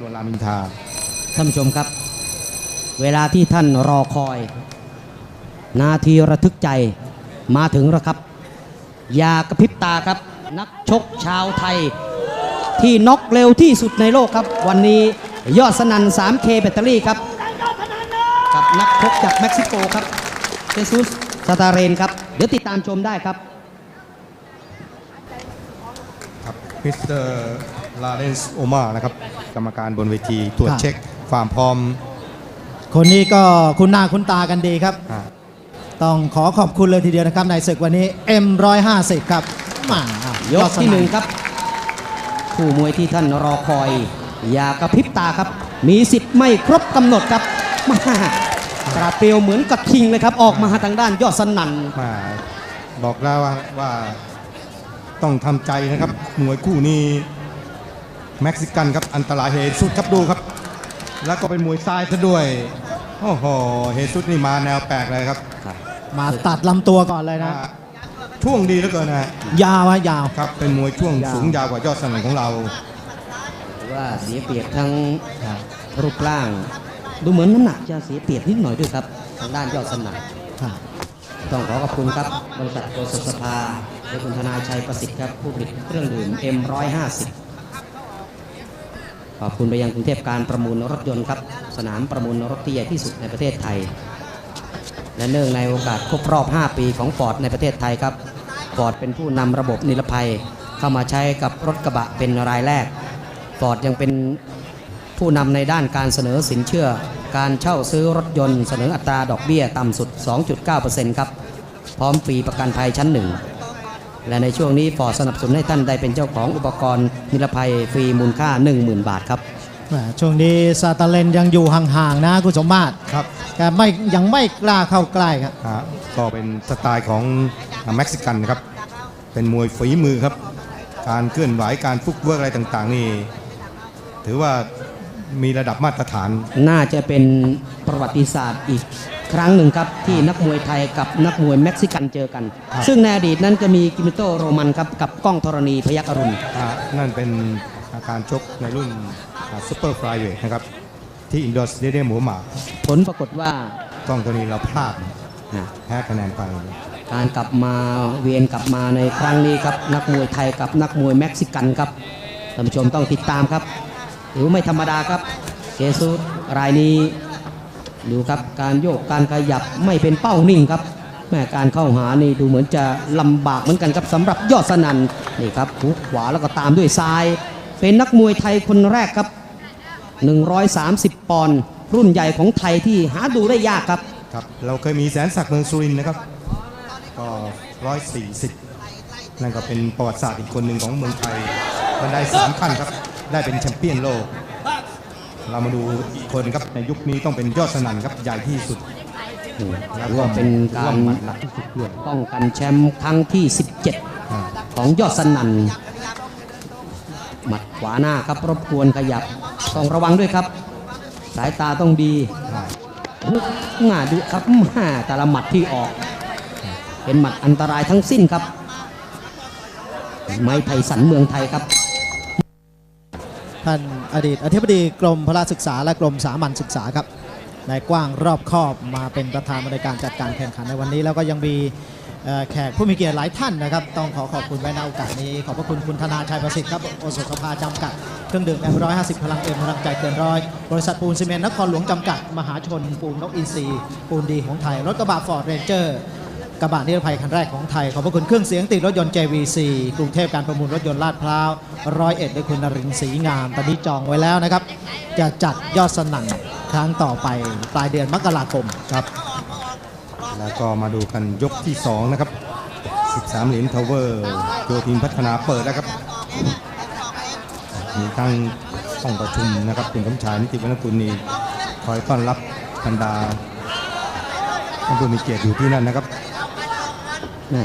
นวนรามอินทราท่านผู้ชมครับ เวลาที่ท่านรอคอย นาทีระทึกใจมาถึงแล้วครับ อย่ากระพริบตาครับ นักชกชาวไทย ที่น็อกเร็วที่สุดในโลกครับ วันนี้ยอดสนัน 3K แบตเตอรี่ครับ กับนักชกจากเม็กซิโกครับเจสุสสตาเรนครับ เดี๋ยวติดตามชมได้ครับ ครับมิสเตอร์ ลาเรนส์โอมานะครับกรรมการบนเวทีตรวจครับเช็คความพร้อม คนนี้ก็คุณหน้าคุณตากันดีครับอ่าต้องขอขอบคุณเลยทีเดียวนะครับในศึกวันนี้ M150 ครับมายกที่หนึ่งครับผู้มวยที่ท่านรอคอย อย่ากระพริบตาครับ มีสิทธิ์ไม่ครบกำหนดครับมากระเปรียวเหมือนกับคิงเลยครับ ออกมาทางด้านยอดสนั่นมาบอกแล้วว่าว่าต้องทำใจนะครับมวยคู่นี้ เม็กซิกันครับอันตรายเฮสุดครับดูครับ แล้วก็เป็นมวยซ้ายซะด้วยโอ้โหเฮสุดนี่มาแนวแปลกเลยครับมาตัดลำตัวก่อนเลยนะอ่าช่วงดีเหลือเกินนะฮะยาวอะยาวครับเป็นมวยช่วงยาวสูงยาวกว่ายอดสนั่นของเราหรือว่าเสียเปรียบทั้งรูปร่าง ดูเหมือนน้ำหนักจะเสียเปรียบนิดหน่อยด้วยครับ ทางด้านยอดสนั่นครับต้องขอขอบคุณครับบริษัทโกศสภาและคุณธนาชัยประสิทธิ์ครับผู้ผลิตเครื่องดื่ม M150 ขอบคุณไปยังกรุงเทพการประมูลรถยนต์ครับ สนามประมูลรถที่ใหญ่ที่สุดในประเทศไทย และเนื่องในโอกาสครบรอบ 5 ปีของฟอร์ดในประเทศไทยครับฟอร์ดเป็นผู้นำระบบนิรภัยเข้ามาใช้กับรถกระบะเป็นรายแรกฟอร์ดยังเป็นผู้นำในด้านการเสนอสินเชื่อ การเช่าซื้อรถยนต์เสนออัตราดอกเบี้ยต่ำสุด 2.9%ครับพร้อมฟรีประกันภัยชั้นหนึ่ง และในช่วงนี้ฟอร์ดสนับสนุนให้ท่านได้เป็นเจ้าของอุปกรณ์นิรภัยฟรีมูลค่า 10,000 บาทครับแหมช่วงนี้ซาตาเลนยังอยู่ห่างๆนะคุณสมมาตรครับแกไม่ยังไม่กล้าเข้าใกล้ครับอ่าก็เป็นสไตล์ของเม็กซิกันนะครับ เป็นมวยฝีมือครับ การเคลื่อนไหวการฟุกเวิร์กอะไรต่างๆ นี่ ถือว่ามีระดับมาตรฐาน น่าจะเป็นประวัติศาสตร์อีก ครั้งหนึ่งครับที่นักมวยไทยกับนักมวยเม็กซิกันเจอกันครับซึ่งในอดีตนั้นจะมีกิมิโตโรมันครับกับก้องธรณีพยักอรุณอ่านั่นเป็นอาการชกในรุ่นซูเปอร์ฟลายเวทนะครับที่อินดอร์สเตเดียมหัวหมากผลปรากฏว่ากล้องตัวนี้เราพลาดอะแพ้คะแนนไปการกลับมาเวียนกลับมาในครั้งนี้ครับนักมวยไทยกับนักมวยเม็กซิกันครับท่านผู้ชมต้องติดตามครับถือไม่ธรรมดาครับเจสุสรายนี้ ดูครับการโยกการขยับไม่เป็นเป้านิ่งครับแม่การเข้าหานี่ดูเหมือนจะลำบากเหมือนกันครับสำหรับยอดสนันนี่ครับหุกขวาแล้วก็ตามด้วยซ้าย เป็นนักมวยไทยคนแรกครับ 130 ปอนด์รุ่นใหญ่ของไทยที่หาดูได้ยากครับครับ เราเคยมีแสนศักดิ์เมืองสุรินทร์นะครับ ก็ร้อยสี่สิบนั่นก็เป็นประวัติศาสตร์อีกคนหนึ่งของเมืองไทยมันได้สามขั้นครับ ได้เป็นแชมเปี้ยนโลก เรามาดูอีกคนครับในยุคนี้ต้องเป็นยอดสนั่นครับใหญ่ที่สุดถือว่าเป็นการหมัดหนักที่สุดด้วยป้องกันแชมป์ครั้งที่อ่า17 ของยอดสนั่นหมัดขวาหน้าครับรบกวนขยับต้องระวังด้วยครับ สายตาต้องดีอ่าหน้าดูครับแม่แต่ละหมัดที่ออก เป็นหมัดอันตรายทั้งสิ้นครับ ไม้ไทยสันเมืองไทยครับ ท่านอดีตอธิบดีกรมพละศึกษาและกรมสามัญศึกษาครับนายกว้างรอบคอบมาเป็นประธานในการจัดการแข่งขันในวันนี้ แล้วก็ยังมีแขกผู้มีเกียรติหลายท่านนะครับ ต้องขอขอบคุณไว้ในโอกาสนี้ ขอบพระคุณคุณธนาชัยประสิทธิ์ครับโอสถสภาจำกัด เครื่องดื่มแอมร้อยห้าสิบพลังเอ็มพลังใจเกินร้อยบริษัทปูนซีเมนต์นครหลวงจำกัด มหาชนปูนนกอินทรีย์ปูนดีของไทย รถกระบะฟอร์ดเรนเจอร์ กระบะนิรภัยคันแรกของไทย ขอบพระคุณเครื่องเสียงติดรถยนต์ JVC กรุงเทพการประมูลรถยนต์ลาดพร้าวร้อยเอ็ดโดยคุณนรินทร์ศรีงามตอนนี้จองไว้แล้วนะครับ จะจัดยอดสนั่นครั้งต่อไปปลายเดือนมกราคมครับ แล้วก็มาดูกันยกที่ 2 นะครับ 13 เหรียญทาวเวอร์โยทีมพัฒนาเปิดแล้วครับ มีทั้งห้องประชุมนะครับคุณคำชายนิติวรรณกุลนี่คอยต้อนรับบรรดาท่านผู้มีเกียรติอยู่ที่นั่นนะครับ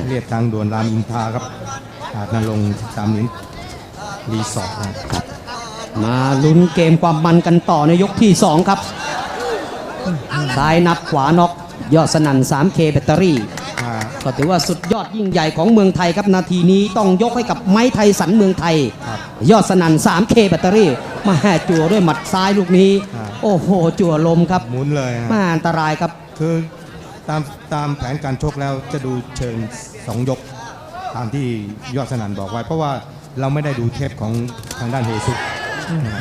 เรียบทางด่วนรามอินทราครับอาจนรงค์13เหรียญรีสอร์ทนะครับมาลุ้นเกมความมันกันต่อในยกที่ 2 ครับซ้ายนับขวาน็อกยอดสนั่น 3K แบตเตอรี่อ่าก็ถือว่าสุดยอดยิ่งใหญ่ของเมืองไทยครับนาทีนี้ต้องยกให้กับไม้ไทยสันเมืองไทยครับยอดสนั่น 3K แบตเตอรี่ มาแห่จั่วด้วยหมัดซ้ายลูกนี้ครับโอ้โห จั่วลมครับหมุนเลยฮะมาอันตรายครับคือ ตามตามแผนการชกแล้วจะดูเชิงสองยก ตามที่ยอดสนั่นบอกไว้ เพราะว่าเราไม่ได้ดูเทปของทางด้านเฮซุ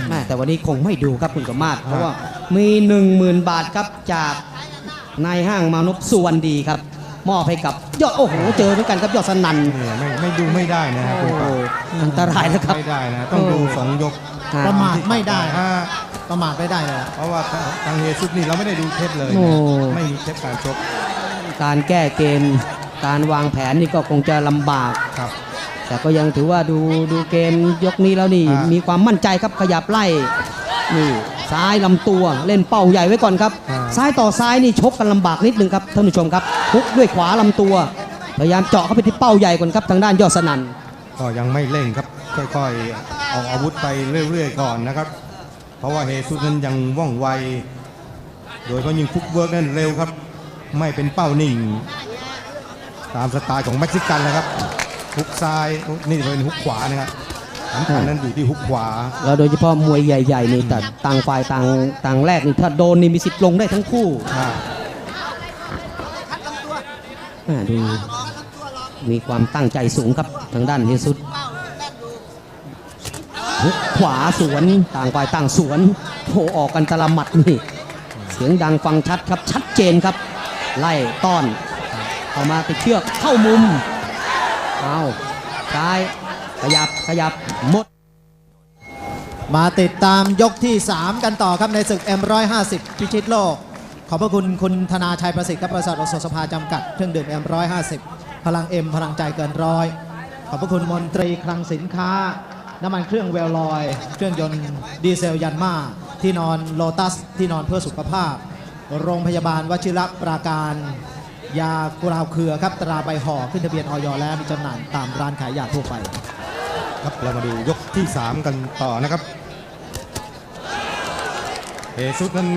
แม่แต่วันนี้คงไม่ดูครับคุณกมาศเพราะว่ามี 10,000 บาทครับจากนายห้างมานพสุวรรณดีครับ มอบให้กับยอดโอ้โหเจอเหมือนกันครับยอดสนั่น เนี่ยไม่ไม่ดูไม่ได้นะฮะคุณโอ้ปาอันตรายแล้วครับไม่ได้นะต้องดูเออสองยก ประมาทไม่ได้ อ่า ประมาทไม่ได้เลยอะเพราะว่าทางเฮซุนี่เราไม่ได้ดูเทปเลยโอ้นะไม่มีเทปการชก การแก้เกม การวางแผนนี่ก็คงจะลำบากครับ แต่ก็ยังถือว่าดูดูเกมยกนี้แล้วนี่อ่ามีมีความมั่นใจครับขยับไล่นี่ซ้ายลำตัวเล่นเป้าใหญ่ไว้ก่อนครับอ่าซ้ายต่อซ้ายนี่ชกกันลำบากนิดนึงครับท่านผู้ชมครับทุกด้วยขวาลำตัว พยายามเจาะเข้าไปที่เป้าใหญ่ก่อนครับทางด้านยอดสนั่นก็ยังไม่เร่งครับค่อยๆ ออกอาวุธไปเรื่อยๆ ก่อนนะครับ เพราะว่าเฮซุนั้นยังว่องไว โดยเฉพาะยิงฟุกเวิร์กนั่นเร็วครับ ไม่เป็นเป้านิ่ง ตามสไตล์ของเม็กซิกันเลยครับฮุกซ้ายนี่จะเป็นฮุกขวานะครับสำคัญนั้นอยู่ที่ฮุกขวา แล้วโดยเฉพาะมวยใหญ่ๆนี่แต่ต่างฝ่ายต่างต่างแรกนี่ถ้าโดนนี่มีสิทธิ์ลงได้ทั้งคู่อ่าอ่าดูมีความตั้งใจสูงครับทางด้านเฮซุส ฮุกขวาสวนต่างฝ่ายต่างสวนโผออกกันตะละหมัดนี่ เสียงดังฟังชัดครับชัดเจนครับ ไล่ต้อนเข้ามาติดเชือกเข้ามุมเอาซ้ายขยับขยับหมด มาติดตามยกที่ 3 กันต่อครับในศึก M150 พิชิตโลก ขอบพระคุณคุณธนาชัยประสิทธิ์ครับบริษัทอสสภาจำกัด เครื่องดื่ม M150 พลัง M พลังใจเกินร้อยขอบพระคุณมนตรีคลังสินค้า น้ำมันเครื่องเวลลอย เครื่องยนต์ดีเซลยันมาที่นอนโลตัสที่นอนเพื่อสุขภาพ โรงพยาบาลวชิระปราการ ยากราวเครือครับตราใบห่อขึ้นทะเบียนออยแล้วมีจำหน่ายตามร้านขายยาทั่วไป ครับเรามาดูยกที่ 3 กันต่อนะครับเฮซุสนั้น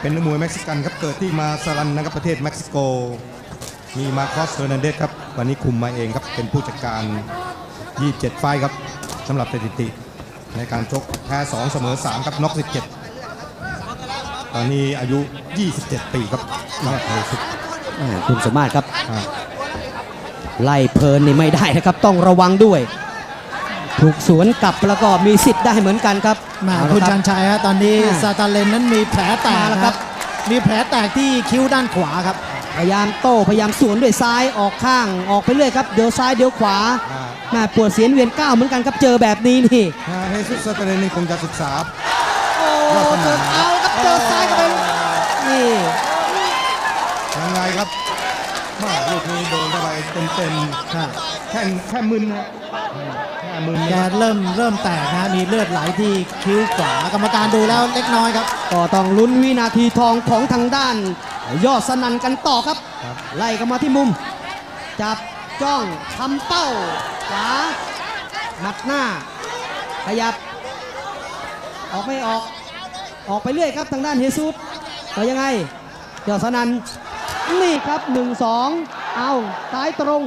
เป็นนักมวยเม็กซิกันครับเกิดที่มาซาลันนะครับประเทศเม็กซิโก มีมาคอสเฟอร์นันเดสครับวันนี้คุมมาเองครับเป็นผู้จัดการ 27 ไฟล์ครับสำหรับสถิติในการชกแพ้2เสมอ3ครับน็อก17 ตอนนี้อายุ 27 ปีครับครับเฮซุสอ่าคุณสมมาตรครับอ่าไล่เพลินนี่ไม่ได้นะครับ ต้องระวังด้วย ถูกสวนกลับแล้วก็มีสิทธิ์ได้เหมือนกันครับแหมาเอาละคุณรับชันชัยฮะตอนนี้อ่าซาตาเลนนั้นมีแผลแตกมาแล้วนะคครัรับบมีแผลแตกที่คิ้วด้านขวาครับพยายามโต้พยายามสวนด้วยซ้ายออกข้างออกไปเรื่อยครับเดี๋ยวซ้ายเดี๋ยวขวา อ่าแม่ปวดเสียนเวียนก้าวเหมือนกันครับเจอแบบนี้นี่อ่าเฮซุสซาตาเลนนี่คงจะศึกษา โอ้ยอดสเจนั่อนเอาครับเจอซ้ายก็เป็นนี่ยังไงครับมาลูกนี้โดนเข้าไปเต็มๆแค่แค่มึนนะแค่มึนแกนะเริ่มเริ่มแตกนะมีเลือดไหลที่คิ้วขวากรรมการดูแล้วเล็กน้อยครับก็ต้องลุ้นวินาทีทองของทางด้าน ยอดสนั่นกันต่อครับครับ ไล่กันมาที่มุม จับจ้องทำเป้า ขวาหมัดหน้า ขยับ ออกไม่ออก ออกไปเรื่อยครับทางด้านเฮซุสแต่ยังไงยอดสนันนี่ครับ 1 2 เอาซ้ายตรง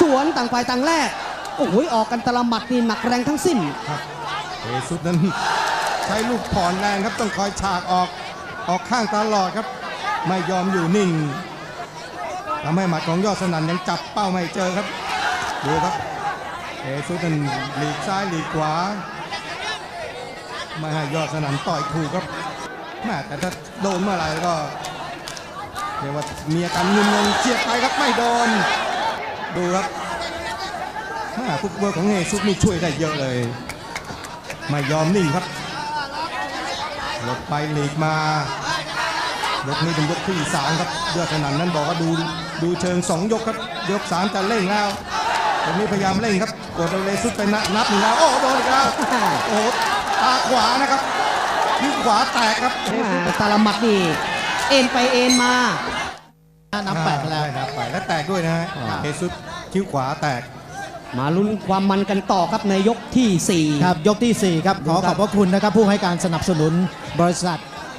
สวนต่างฝ่ายต่างแรก โอ้โหออกกันตะลหมัดนี่หนักแรงทั้งสิ้นครับเฮซุสนั้นใช้ลูกผ่อนแรงครับต้องคอยฉากออกออกข้างตลอดครับ ไม่ยอมอยู่นิ่งทำให้หมัดของยอดสนั่นยังจับเป้าไม่เจอครับ ดูครับเฮซุสนั้นหลีกซ้ายหลีกขวาไม่ให้ยอดสนั่นต่อยถูกครับแม่แต่ถ้าโดนเมื่อไหร่ก็เรียกว่ามีอาการงุนงงเจียบไปครับไม่โดน ดูครับแม่ฟุกเวิร์ของเฮซุสนี่ช่วยได้เยอะเลย ไม่ยอมนิ่งครับหลบไปหลีกมายกนี้เป็นยกที่สามครับยอดสนั่นนั้นบอกว่าดูดูเชิงสองยกครับยกสามจะเร่งแล้ว รงนี้พยายามเร่งครับกดเอาเลซุดไปนับนับหนึ่งแล้วโอ้โดนอีกแล้วโอ้โหตาขวานะครับคิ้วขวาแตกครับอ่าตาละหมัดนี่เอ็นไปเอ็นมาน้ำแปดไปแล้วใช่นับแปดและแตกด้วยนะฮะอ่าเฮซุสคิ้วขวาแตก มาลุ้นความมันกันต่อครับในยกที่4ครับยกที่4ครับขอขอบพระคุณนะครับผู้ให้การสนับสนุนบริษัท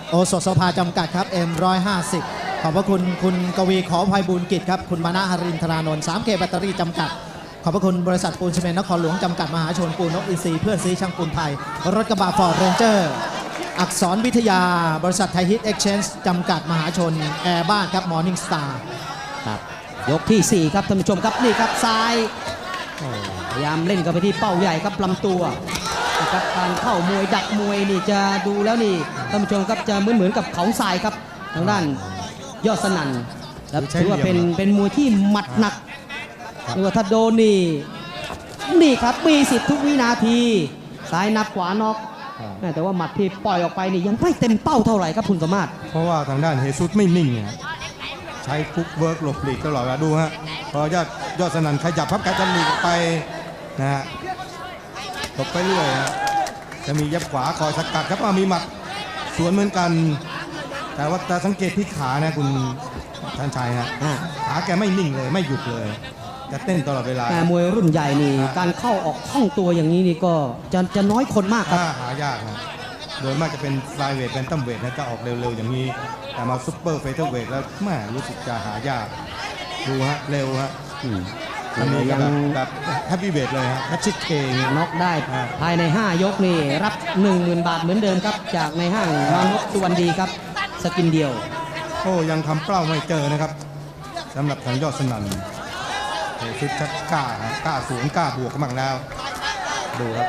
โอสถสภาจำกัดครับ M150 ขอบพระคุณคุณกวีขอภัยบูลย์กิจครับ คุณมานะหรินทรานนท์ 3K แบตเตอรี่จำกัด ขอบพระคุณบริษัทปูนซีเมนต์นครหลวงจำกัดมหาชนปูนนกอินทรีย์เพื่อนซีช่างปูนไทย รถกระบะฟอร์ดเรนเจอร์อักษรวิทยา บริษัทไทยฮิตเอ็กชแนนจำกัดมหาชน แอร์บ้านครับมอร์นิ่งสตาร์ครับยกทีสี่4 ครับท่านผู้ชมครับนี่ครับซ้ายโอ้พยายามเล่นกันไปที่เป้าใหญ่ครับลำตัวนะครับการเข้ามวยดักมวยนี่จะดูแล้วนี่ท่านผู้ชมครับจะเหมือนเหมือนกับเขาทรายครับทางด้านยอดสนั่นแล้วถือว่าเป็นเป็นมวยที่หมัดหนัก หรือว่าถ้าโดนนี่นี่ครับมีสิทธิ์ทุกวินาทีซ้ายนับขวานอกแม่แต่ว่าหมัดที่ปล่อยออกไปนี่ยังไม่เต็มเป้าเท่าไหร่ครับคุณสมมาตรเพราะว่าทางด้านเฮซุสไม่นิ่งไงใช้ฟุกเวิร์กหลบหลีกตลอดเวลาดูฮะพอยอดยอดสนั่นขยับพับการจะหลีกออกไปนะฮะหลบไปเรื่อยฮะจะมียับขวาคอยสกัดครับอ้าวมีหมัดสวนเหมือนกัน แต่ว่าแต่สังเกตที่ขานะคุณท่านชัยฮะอ่าขาแกไม่นิ่งเลยไม่หยุดเลย จะเต้นตลอดเวลาแต่มวยรุ่นใหญ่นี่ครับการเข้าออกคล่องตัวอย่างนี้นี่ก็จะจะน้อยคนมากครับถ้าหายากฮะโดยมากจะเป็นฟลายเวทเป็นตัมเวทนะจะออกเร็วๆอย่างนี้ แต่มาซุปเปอร์เฟเธอร์เวทแล้วแม่รู้สึกจะหายาก ดูฮะ เร็วฮะอันนี้ก็ยังแบบแบบแฮปปี้เวทเลยฮะแฮปชิดเคงน็อกได้อ่าภายใน 5 ยกนี่ รับ 10,000 บาทเหมือนเดิมครับ จากในห้างมานพสุวรรณดีครับ สกินเดียว โอ้ยังทำเป้าไม่เจอนะครับสำหรับทางยอดสนั่น เฮซุดชัดกล้าฮะกล้าสูงกล้าบวกกันบ้างแล้ว ดูครับ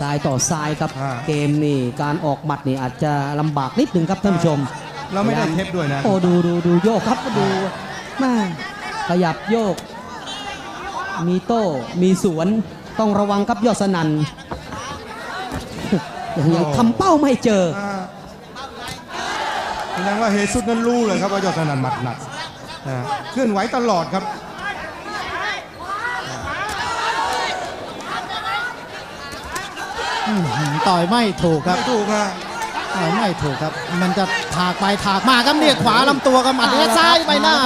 ซ้ายต่อซ้ายครับ อ่า เกมนี่การออกหมัดนี่อาจจะลำบากนิดหนึ่งครับท่านผู้ชม เราไม่ได้เทปด้วยนะ โอ้ดูดูดูโยกครับดูแม่ขยับโยก มีโต้มีสวนต้องระวังครับยอดสนันยังยังทำเป้าไม่เจอ อ่าแสดงว่าเฮซุดนั้นรู้เลยครับว่ายอดสนั่นหมัดหนักนะเคลื่อนไหวตลอดครับ อื้อหือต่อยไม่ถูกครับ ไม่ถูกฮะต่อยไม่ถูกครับ มันจะถากไปถากมาครับเนี่ยขวาลำตัวกับหมัดและซ้ายไปหน้า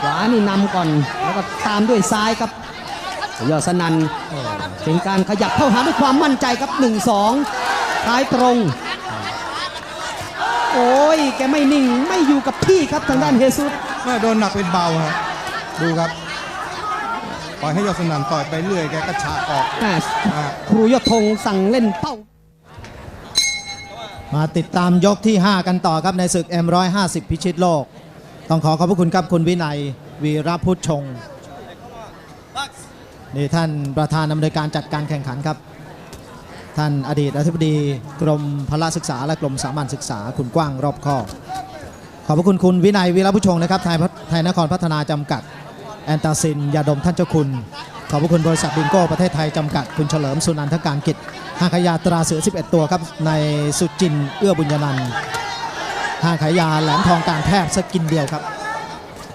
ขวานี่นำก่อนแล้วก็ตามด้วยซ้ายครับยอดสนันเป็นการขยับเข้าหาด้วยความมั่นใจครับ 1-2ท้ายตรง โอ้ยแกไม่นิ่งไม่อยู่กับที่ครับทางด้านเฮซุสแม่โดนหนักเป็นเบาฮะดูครับป ล่อยให้ยอดสนั่นต่อยไปเรื่อยแกก็ฉากออกแม่อ่าครูยอดธงสั่งเล่นเป้า มาติดตามยกที่ 5 กันต่อครับในศึก M150 พิชิตโลก ต้องขอขอบพระคุณครับคุณวินัย วีรพุทธชงนี่ท่านประธานอำนวยการจัดการแข่งขันครับ ท่านอดีตอธิบดีกรมพละศึกษาและกรมสามัญศึกษาคุณกว้างรอบคอบขอบพระคุณคุณวินัยวีรพุทธชงนะครับไทยพัฒไทยนครพัฒนาจำกัด แอนตาซินยาดมท่านเจ้าคุณ ขอบพระคุณบริษัทบิงโก้ประเทศไทยจำกัดคุณเฉลิมสุนันทการกิจห้างขายยาตราเสือ 11 ตัวครับ ในสุจินเอื้อบุญญานันท์ห้างขายยาแหลมทองการแพทย์สกินเดียวครับ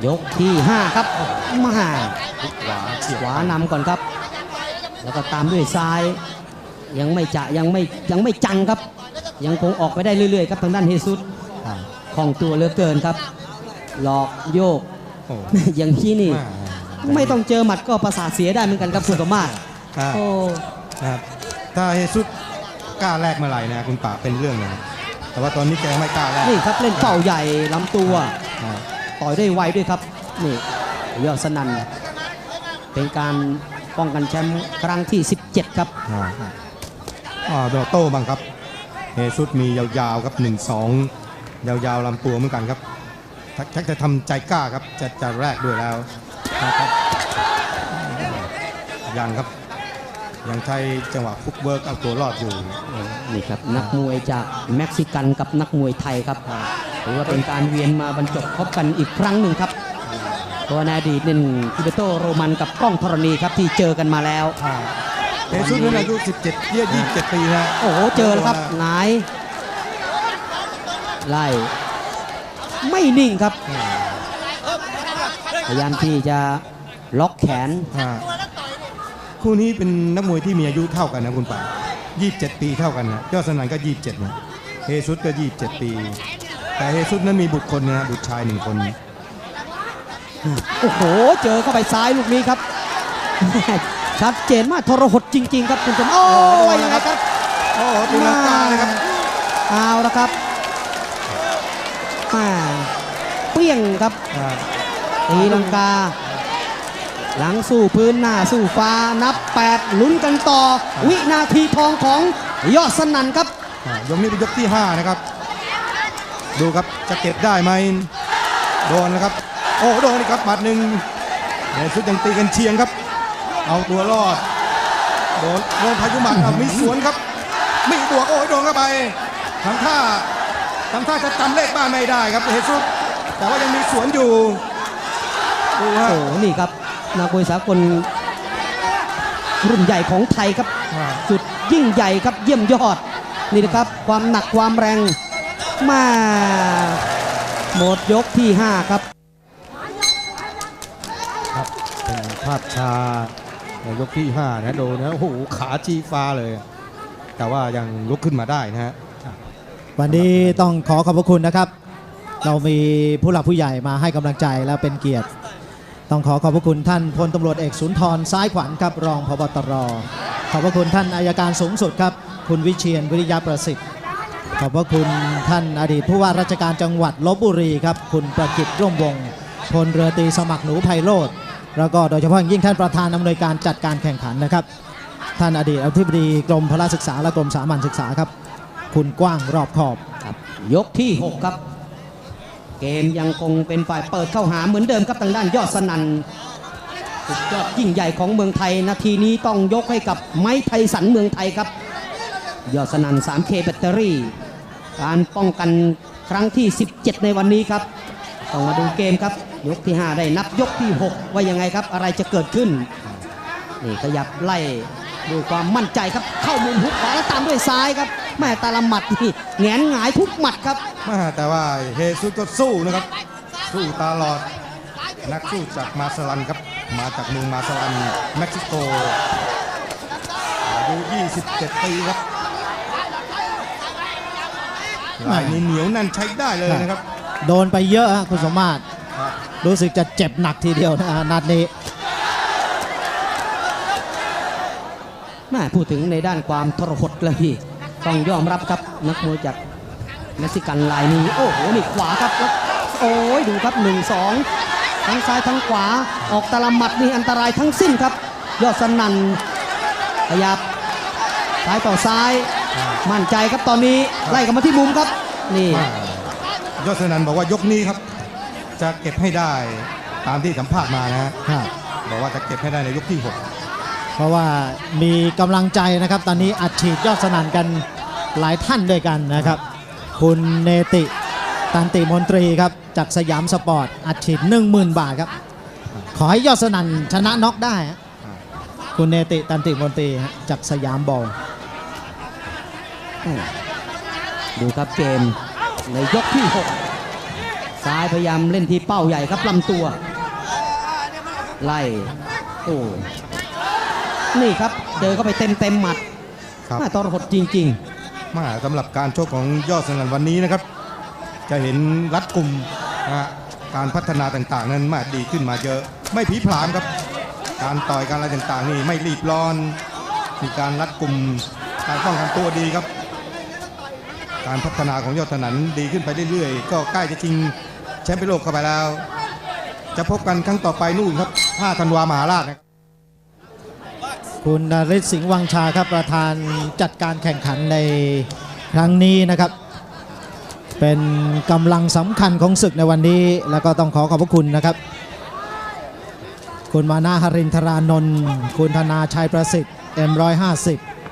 ยกที่ 5 ครับมาขวาเฉียบขวานำก่อนครับ แล้วก็ตามด้วยซ้าย ยังไม่จะยังไม่ยังไม่จังครับ ยังคงออกไปได้เรื่อยๆครับทางด้านเฮซุสอ่าคล่องตัวเหลือเกินครับ หลอกโยกโอ้อย่างนี้นี่แม่ ไม่ต้องเจอหมัดก็ประสาทเสียได้เหมือนกันครับคุณสมมาตรอ่าโอ้นะครับถ้าเฮซุดกล้าแลกเมื่อไหร่นะคุณป่าเป็นเรื่องนะแต่ว่าตอนนี้แกไม่กล้าแลกนี่ครับเล่นเป้าใหญ่ลำตัวอ่าต่อยได้ไวด้วยครับ นี่ยอดสนันเป็นการป้องกันแชมป์ครั้งที่ 17 ครับ อ่าอ่าโดโต้บ้างครับเฮซุดมียาวๆครับหนึ่งสองยาวๆลำตัวเหมือนกันครับทักทักจะทำใจกล้าครับจะจะแลกด้วยแล้ว นะครับยังครับยังใช้จังหวะฟุกเวิร์กเอาตัวรอดอยู่นี่ครับนักมวยจากเม็กซิกันกับนักมวยไทยครับถือว่าเป็นการเวียนมาบรรจบพบกันอีกครั้งหนึ่งครับตัวในอดีตนี่คิเบโตโรมันกับกล้องธรณีครับที่เจอกันมาแล้วอ่าเฮซุดนั้นอายุ17เยี่ย27ปีนะโอ้โหเจอแล้วครับหงายไล่ไม่นิ่งครับ พยายามที่จะล็อกแขน อ่าคู่นี้เป็นนักมวยที่มีอายุเท่ากันนะคุณป่า27 ปีเท่ากันนะยอดสนั่นก็ 27นะเฮซุดก็ 27 ปี แต่เฮซุดนั้นมีบุตรคนนะบุตรชายหนึ่งคน โอ้โห เจอเข้าไปซ้ายลูกนี้ครับ ชัดเจนมากทรหดจริง ๆ ครับคุณผู้ชมโอ้ยยังไงครับโอ้โหตีลังกาเลยครับ เอาละครับมาเปี้ยงครับอ่า ตีลังกา หลังสู้พื้นหน้าสู้ฟ้านับ 8 ลุ้นกันต่อ วินาทีทองของยอดสนั่นครับอ่ายกนี้เป็นยกที่ 5 นะครับ ดูครับจะเก็บได้ไหมโดนนะครับ โอ้โดนนี่ครับหมัดหนึ่งเดชุดยังตีกันเชียงครับ เอาตัวรอด โดนโดนพายุหมัดเอามีสวนครับ มีบวกโอ้ยโดนเข้าไปทำท่าทำท่าจะจำเลขบ้านไม่ได้ครับเฮซุสแต่ว่ายังมีสวนอยู่ดูฮะโอ้โหนี่ครับนักมวยสากลรุ่นใหญ่ของไทยครับอ่าสุดยิ่งใหญ่ครับเยี่ยมยอดนี่นะครับความหนักความแรงมาหมดยกที่ 5 ครับครับเป็นภาพชาในยกที่ 5 นะโดนนะโอ้โหขาชี้ฟ้าเลย แต่ว่ายังลุกขึ้นมาได้นะฮะวันนี้ต้องขอขอบพระคุณนะครับ เรามีผู้หลักผู้ใหญ่มาให้กำลังใจและเป็นเกียรติ ต้องขอขอบพระคุณท่านพลตำรวจเอกสุนทรซ้ายขวัญครับรองพบตร ขอบพระคุณท่านอายการสูงสุดครับ คุณวิเชียนวิริยะประสิทธิ์ ขอบพระคุณท่านอดีตผู้ว่าราชการจังหวัดลบบุรีครับ คุณประกิตร่วมวงพลเรือตรีสมัครหนูไพโรธแล้วก็โดยเฉพาะยิ่งท่านประธานอำนวยการจัดการแข่งขันนะครับ ท่านอดีตอธิบดีกรมพละศึกษาและกรมสามัญศึกษาครับ คุณกว้างรอบขอบบยกที่ 6 ครับ เกมยังคงเป็นฝ่ายเปิดเข้าหาเหมือนเดิมครับทางด้านยอดสนันสุดยอดยิ่งใหญ่ของเมืองไทยนาทีนี้ต้องยกให้กับไม้ไทยสันเมืองไทยครับ ยอดสนัน 3K แบตเตอรี่ การป้องกันครั้งที่ 17 ในวันนี้ครับ ต้องมาดูเกมครับ ยกที่ 5 ได้นับยกที่ 6 ว่ายังไงครับ อะไรจะเกิดขึ้น นี่ขยับไล่ด้วยความมั่นใจครับ เข้ามุมหุกขวาแล้วตามด้วยซ้ายครับ แม่แต่ละหมัดนี่แหงนหงายทุกหมัดครับมาแต่ว่าเฮซุสก็สู้นะครับ สู้ตลอด นักสู้จากมาสลันครับ มาจากเมืองมาสลันเม็กซิโกอายุ 27 ปีครับลายนี้เหนียวแน่นใช้ได้เลยนะครับ โดนไปเยอะฮะคุณสมมาตรครับรู้สึกจะเจ็บหนักทีเดียวนะนัดนี้แม่พูดถึงในด้านความทรหดเลยพี่ ต้องยอมรับครับนักมวยจากเม็กซิกันลายนี้โอ้โหนี่ขวาครับแล้วโอ้ยดูครับ 1 2 ทั้งซ้ายทั้งขวาออกแตละหมัดนี่อันตรายทั้งสิ้นครับ ยอดสนั่นขยับซ้ายต่อซ้าย มั่นใจครับตอนนี้ไล่กลับมาที่มุมครับ นี่ยอดสนันบอกว่ายกนี้ครับ จะเก็บให้ได้ตามที่สัมภาษณ์มานะฮะครับบอกว่าจะเก็บให้ได้ในยกที่ เพราะว่ามีกำลังใจนะครับ ตอนนี้อัดฉีดยอดสนั่นกันหลายท่านด้วยกันนะครับ คุณเนติตันติมนตรีครับจากสยามสปอร์ตอัดฉีด 10,000 บาทครับ ขอให้ยอดสนั่นชนะน็อกได้ฮะคุณเนติตันติมนตรีฮะจากสยามบอลดูครับเกมในยกที่ 6 ซ้ายพยายามเล่นที่เป้าใหญ่ครับลำตัว ไล่ โอ้ นี่ครับเจอเข้าไปเต็มเต็มๆหมัด6ครับน่าตรหดจริงมาสำหรับการชกของยอดสนั่นวันนี้นะครับ จะเห็นรัดกลุ่มนะฮะการพัฒนาต่างๆ นั้นมาดีขึ้นมาเยอะไม่ผีผลามครับ การต่อยการอะไรต่างๆ นี่ไม่รีบร้อน มีการรัดกลุ่มการป้องกันตัวดีครับ การพัฒนาของยอดสนั่นดีขึ้นไปเรื่อยๆ ก็ใกล้จะชิงแชมป์โลกเข้าไปแล้ว จะพบกันครั้งต่อไปนู่นครับ5ธันวามหาราชนะครับ คุณนริศสิงห์วังชาครับประธานจัดการแข่งขันในครั้งนี้นะครับ เป็นกำลังสำคัญของศึกในวันนี้ แล้วก็ต้องขอขอบพระคุณนะครับ คุณมานาหรินทรานนท์คุณธนาชัยประสิทธิ์ M150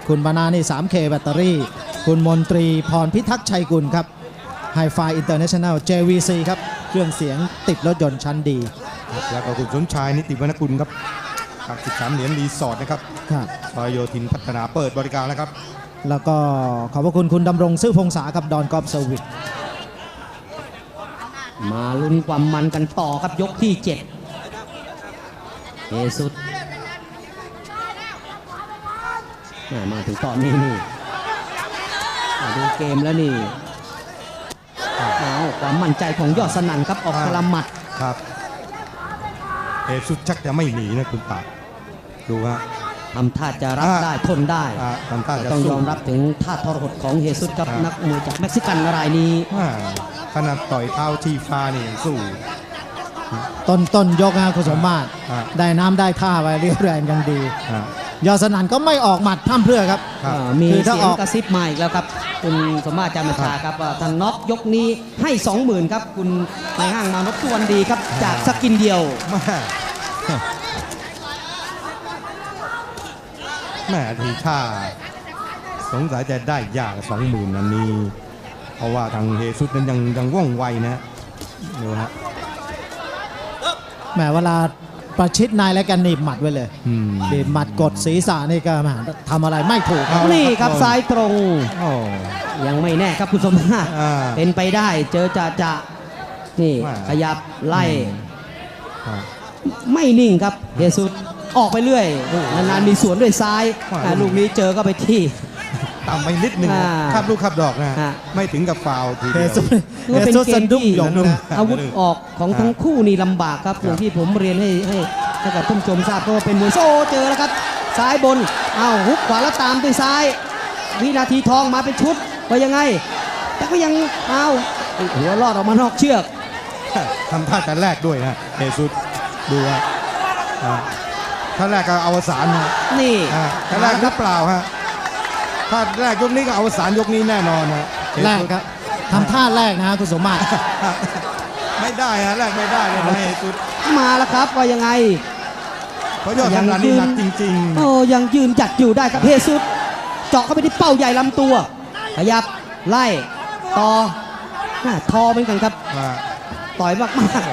คุณมานานี่ 3K แบตเตอรี่ คุณมนตรีพรพิทักษ์ชัยกุลครับไฮไฟอินเตอร์เนชั่นแนล JVC ครับ เครื่องเสียงติดรถยนต์ชั้นดี แล้วก็คุณสมชายนิติวรรณกุลครับ จาก13เหรียญรีสอร์ทนะครับครับซอยโยธินพัฒนาเปิดบริการแล้วครับ แล้วก็ขอบพระคุณคุณดำรงซื่อพงษากับดอนกอล์ฟเซอร์วิสๆมาลุ้นความมันกันต่อครับยกที่7เอสุดแม่มาถึงตอนนี้นี่มาดูเกมแล้วนี่เอาความมั่นใจของยอดสนั่นครับออกกระหมัดครับเอสุดชักจะไม่หนีนะคุณปาก ดูฮะทำท่าจะรับอ่าได้ทนได้อ่าทำท่าจะต้องสู้ยอมรับถึงท่าทรหดของเฮซุสครับอ่านันักมวยจากเม็กซิกันรายนี้อ่าขขนาดต่อยเท้าทีฟ้านี่ยังสู้ต้นต้นยกนะคุณสมมาตรอ่าได้น้ำได้ท่าไปเรียวแรงยังดีอะยอดสนั่นก็ไม่ออกหมัดพร่ำเพรื่อครับครับอ่ามีคือถ้าเสียองอกกระซิบมาอีกแล้วครับ คุณสมมาตรจามัญชาครับว่าท่านน็อกยกนี้ให้20,000ครับ คุณนายห้างมานพสุวรรณดีครับ จากสกินเดียว แม่แม่ทีท่าสงสัยจะได้ยากสองหมื่นอันนี้ เพราะว่าทางเฮซุสนั้นยังยังว่องไวนะดูฮะแหมเวลาประชิดนายและกันหนีบหมัดไว้เลยอืมหนีบหมัดกดศีรษะนี่ก็แหมทำอะไรไม่ถูกครับนี่ครับซ้ายตรงโอ้ยังไม่แน่ครับคุณสมมาตรอ่าเป็นไปได้เจอจะจะนี่ว่าขยับไล่ครับไม่นิ่งครับเยซุส ออกไปเรื่อยนานๆมีสวนด้วยซ้ายว่าอ่าลูกนี้เจอก็ไปที่ต่ำไปนิดหนึ่งอ่าขับลูกขับดอกนะฮะไม่ถึงกับฟาวล์ทีเฮเดียวซุสถือว่าเฮเป็นซุสเกสะมดุ้งที่หยงนะอาวุธออกของทั้งคู่นี่ลำบากครับอย่างที่ผมเรียนให้ให้ให้กับท่านผู้ชมทราบเพราะว่าเป็นมวยโซ่เจอแล้วครับ ซ้ายบนอ้าวฮุกขวาแล้วตามด้วยซ้าย วินาทีทองมาเป็นชุดว่ายังไง แต่ก็ยังอ้าวหัวรอดออกมานอกเชือกทำท่าจะแลกด้วยนะเฮซุสดูฮะอ่า ถ้าแรกก็อวสานนะนี่อ่าถ้าแรกหรือเปล่าฮะถ้าแรกยกนี้ก็อวสานยกนี้แน่นอนนะเฮแรกซุสครับทำท่าแรกนะฮะคุณสมมาตรไม่ได้ฮะแรกไม่ได้เลยนะเฮซุสมาแล้วครับว่ายังไงเพราะยอดสำราญนี่หนักจริงโอ้ยังยืนหยัดอยู่ได้ครับเฮซุสเจาะเข้าไปที่เป้าใหญ่ลำตัวขยับไล่ต่อหน้าทอเหมือนกันครับๆว่าต่อยมาก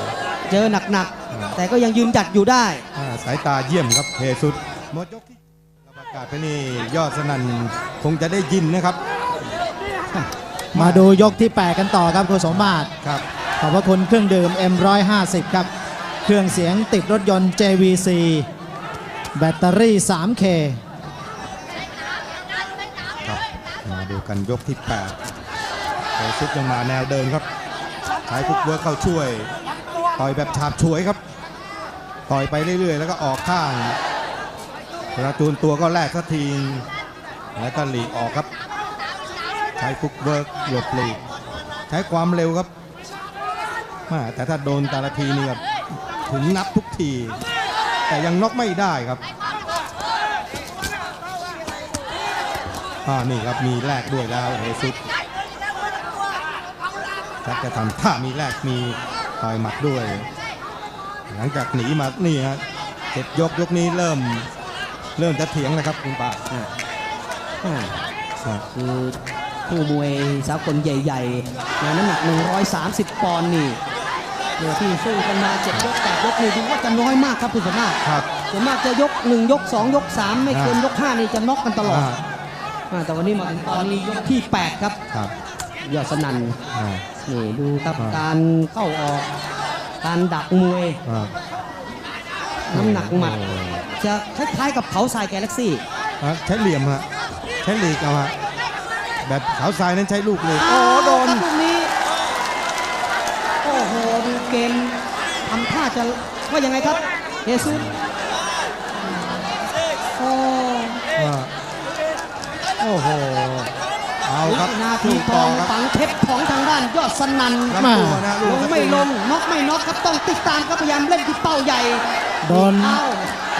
ๆเจอหนักๆ แต่ก็ยังยืนหยัดอยู่ได้ อ่าสายตาเยี่ยมครับเฮซุสหมดยกที่เราประกาศไปนี่ยอดสนั่นคงจะได้ยินนะครับมาดูยกที่ 8 กันต่อครับคุณสมมาตรครับขอบพระคุณเครื่องดื่ม M150 ครับ เครื่องเสียงติดรถยนต์ JVC แบตเตอรี่ 3K ครับมาดูกันยกที่8เฮซุสยังมาแนวเดินครับใช้ฟุกเวิร์คเข้าช่วย ต่อยแบบฉาบฉวยครับ ต่อยไปเรื่อยๆ แล้วก็ออกข้างเวลาจูนตัวก็แลกสักที แล้วก็หลีกออกครับ ใช้ฟุกเวิร์กหลบหลีก ใช้ความเร็วครับแม่แต่ถ้าโดนแต่ละทีนี่ครับถึงนับทุกที แต่ยังน็อกไม่ได้ครับอ่านี่ครับมีแลกด้วยแล้วเฮซุสจะทำท่ามีแลกมีต่อยหมัดด้วย หลังจากหนีมานี่ฮะเจ็ดยกยกนี้เริ่ม เริ่มจะเถียงแล้วครับคุณป้าอ่าอ่าอ่าคือคู่มวยสากลใหญ่ๆในน้ำหนัก 130 ปอนด์นี่เดี๋ยวที่สู้กันมาเจ็ดยกแปดยกนี่ดูว่าจะน้อยมากครับคุณสมมาตรครับส่วนมากจะยก1ยก2ยก3ไม่เกินยก5นี่จะน็อกกันตลอดอ่าอ่าแต่วันนี้มาถึงตอนนี้ยกที่8ครับครับ ยอดสนั่นอ่านี่ดูครับอ่าการเข้าออก การดักมวยอ่าน้ำหนักหมัดโอ้จะคล้ายๆกับเขาทรายแกลเล็กซี่ อะใช้เหลี่ยมฮะใช้หลีกเอาฮะแบบขาวทรายนั้นใช้ลูกเลยโอ้โดนครับลูกนี้ โอ้โหดูเกมทำท่าจะว่ายังไงครับเยซุสโอ้ อ่าโอ้โห เอาครับวินาทีสู้ทต่องครับฝังเพชรของทางด้านยอดสนันลำตัวนะลูลกงไม่ลงน็อกไม่น็อกครับต้องติดตามครับพยายามเล่นที่เป้าใหญ่โดนเอา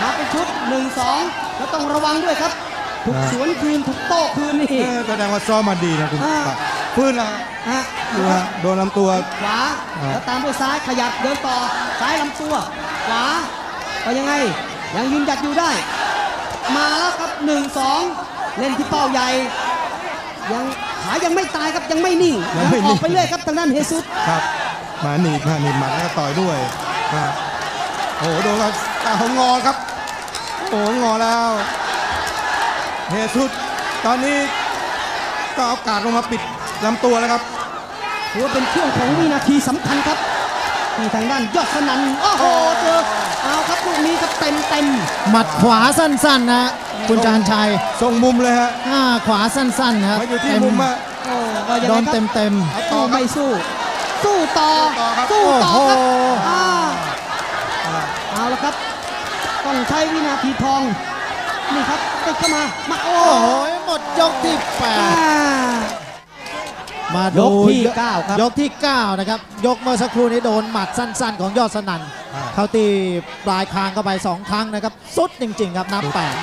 มาเป็นชุด1 2แล้วต้องระวังด้วยครับถูกอ่าสวนคืนถูกโต้คืนนี่เออแสดงว่าซ้อมมาดีนะคุณอ่าป้าพื้นละฮะดูฮะโดนลำตัวขวาอ่าแล้วตามด้วยซ้ายขยับเดินต่อซ้ายลำตัวขวาก็ยังไงยังยืนหยัดอยู่ได้ มาแล้วครับ1 2เล่นที่เป้าใหญ่ ยังขายังไม่ตายครับยังไม่นิ่งยังไม่อนิ่องกไปเรื่อยครับทางด้านเฮซุสครับมาหนีบมาหนีบหมัดแล้วก็ต่อยด้วยอ่าโอ้โหโดนครับเอางอครับโอ้โหงอแล้วเฮซุสตอนนี้ก็เอากาดลงมาปิดลำตัวแล้วครับถือว่าเป็นช่วงของวินาทีสำคัญครับที่ทางด้านยอดสนันโอ้โหเจอเอาครับลูกนี้ครับเต็มเต็มหมัดขวาสั้นๆนะ คุณจานชัยทรงมุมเลยฮะอ่าขวาสั้นๆนะครับมาอยู่ที่มุมอะโอ้ก็ยังโดไงนครับเต็มเอาต่อสู้ครับไม่สู้ สู้ต่อ สู้สู้ต่ต่ออครับครับโอ้โหอ่าเอาละครับ ต้องใช้วินาทีทอง นี่ครับติดเข้ามา มาโอ้ๆ โอ้โหหมดยกที่อ่า8มายดูกที่9ครับ ยกที่9นะครับ ยกเมื่อสักครู่นี้โดนหมัดสั้น ๆ ของยอดสนั่นอ่า เขาตีปลายคางเข้าไป2ครั้งนะครับ สุดจริง ๆ ครับนับแปด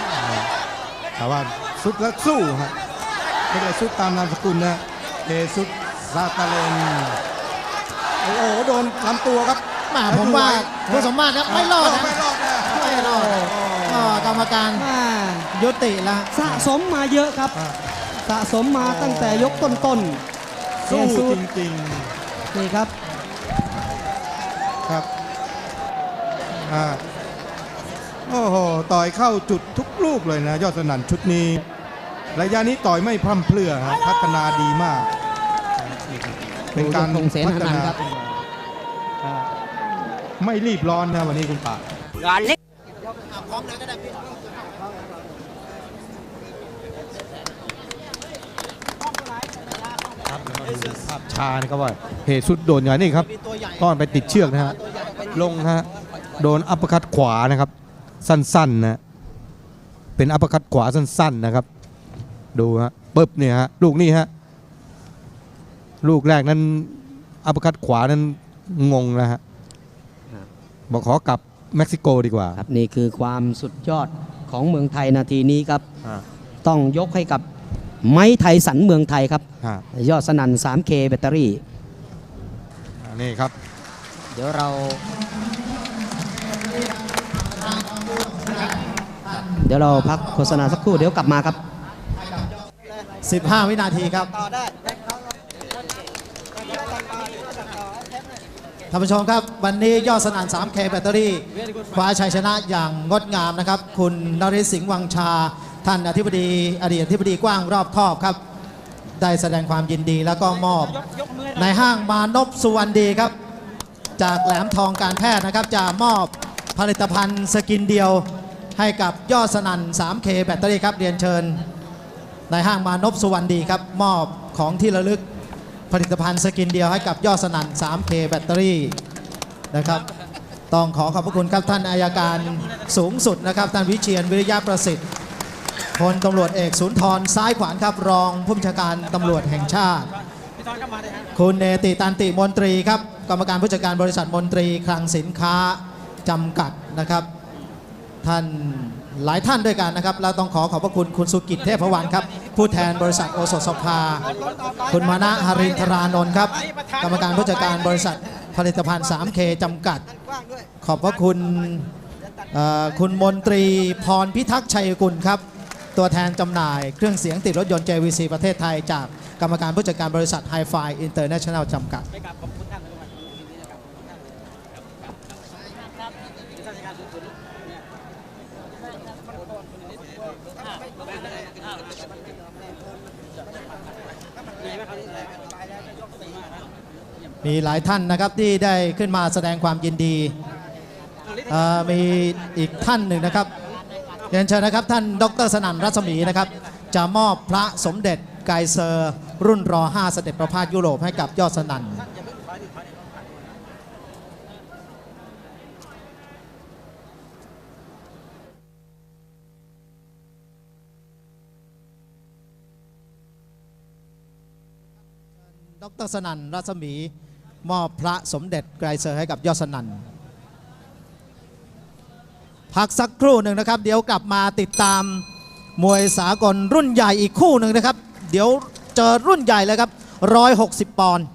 แต่ว่าสุดแล้วสู้ฮะไม่ได้สุดตามนามสกุลนะเอสุดซาตาเลนโอ้โหโดนลำตัวครับแหมาผมว่าคุณสมมาตรครับไม่รอดนะไม่รอดนะไม่รอดก็กรรมการอ่ายุติแล้วสะสมมาเยอะครับอ่าสะสมมาตั้งแต่ยกต้นๆสู้เอซูจริงนี่ครับๆครับอ่า โอ้โหต่อยเข้าจุดทุกลูกเลยนะ ยอดสนั่นชุดนี้ ระยะนี้ต่อยไม่พร่ำเพรื่อฮะพัฒนาดีมากนี่ครับเป็นการคงเสนาพัฒนันนาท์ครับอ่าไม่รีบร้อนนะวันนี้คุณป่าครับแล้วก็ดูภาพชานะครับว่าเหตุสุดโดนอย่างนี้ครับ ต้อนไปติดเชือกนะฮะลงฮะโดนอัปเปอร์คัดขวานะครับ สั้นๆนะเป็นอัปเปอร์คัดขวาสั้นๆนะครับ ดูฮะปึ๊บเนี่ยฮะลูกนี้ฮะลูกแรกนั้นอัปเปอร์คัดขวานั้นงงแล้วฮะครับบอกขอกลับเม็กซิโกดีกว่าครับนี่คือความสุดยอดของเมืองไทยนาทีนี้ครับอ่าต้องยกให้กับไม้ไทยสันเมืองไทยครับฮะยอดสนั่น 3K แบตเตอรี่อ่านี่ครับ เดี๋ยวเรา เดี๋ยวเราพักโฆษณาสักครู่เดี๋ยวกลับมาครับ 15 วินาทีครับท่านผู้ชมครับ วันนี้ยอดสนั่น 3K แบตเตอรี่คว้าชัยชนะอย่างงดงามนะครับ คุณนริศสิงห์วังชา ท่านอธิบดี อดีตอธิบดีกว้างรอบคอบครับ ได้แสดงความยินดีแล้วก็มอบ ในห้างมานพสุวรรณดีครับ จากแหลมทองการแพทย์นะครับ จะมอบผลิตภัณฑ์สกินเดียว ให้กับยอดสนัน 3K แบตเตอรี่ครับเรียนเชิญในห้างมานพสุวรรณดีครับ มอบของที่ระลึกผลิตภัณฑ์สกินเดียวให้กับยอดสนัน 3K แบตเตอรี่นะครับต้องขอขอบพระคุณครับท่านอายการสูงสุดนะครับท่านวิเชียนวิริยะประสิทธิ์พลตำรวจเอกสุนทรซ้ายขวานครับรองผู้บัญชาการตำรวจแห่งชาติ คุณเนติตันติมนตรีครับกรรมการผู้จัดการบริษัทมนตรีคลังสินค้าจำกัดนะครับ ท่านหลายท่านด้วยกันนะครับ เราต้องขอขอบพระคุณคุณสุกิจเทพวันครับ ผู้แทนบริษัทโอสถสภา คุณมานะหรินทรานนท์ครับ กรรมการผู้จัดการบริษัทผลิตภัณฑ์ 3K จำกัด ขอบพระคุณคุณมนตรีพรพิทักษ์ชัยกุลครับ ตัวแทนจำหน่ายเครื่องเสียงติดรถยนต์ JVC ประเทศไทย จากกรรมการผู้จัดการบริษัท Hi-Fi International จำกัด มีหลายท่านนะครับที่ได้ขึ้นมาแสดงความยินดีมีอีกท่านหนึ่งนะครับเรียนเชิญนะครับท่านดรสนั่นรัศมีนะครับ จะมอบพระสมเด็จไกเซอร์ รุ่นรอ5เสด็จประพาสยุโรปให้กับยอดสนั่นดรสนั่นรัศมี มอบพระสมเด็จไกรเซอร์ให้กับยอดสนันพักสักครู่หนึ่งนะครับ เดี๋ยวกลับมาติดตามมวยสากลรุ่นใหญ่อีกคู่หนึ่งนะครับ เดี๋ยวเจอรุ่นใหญ่เลยครับ 160 ปอนด์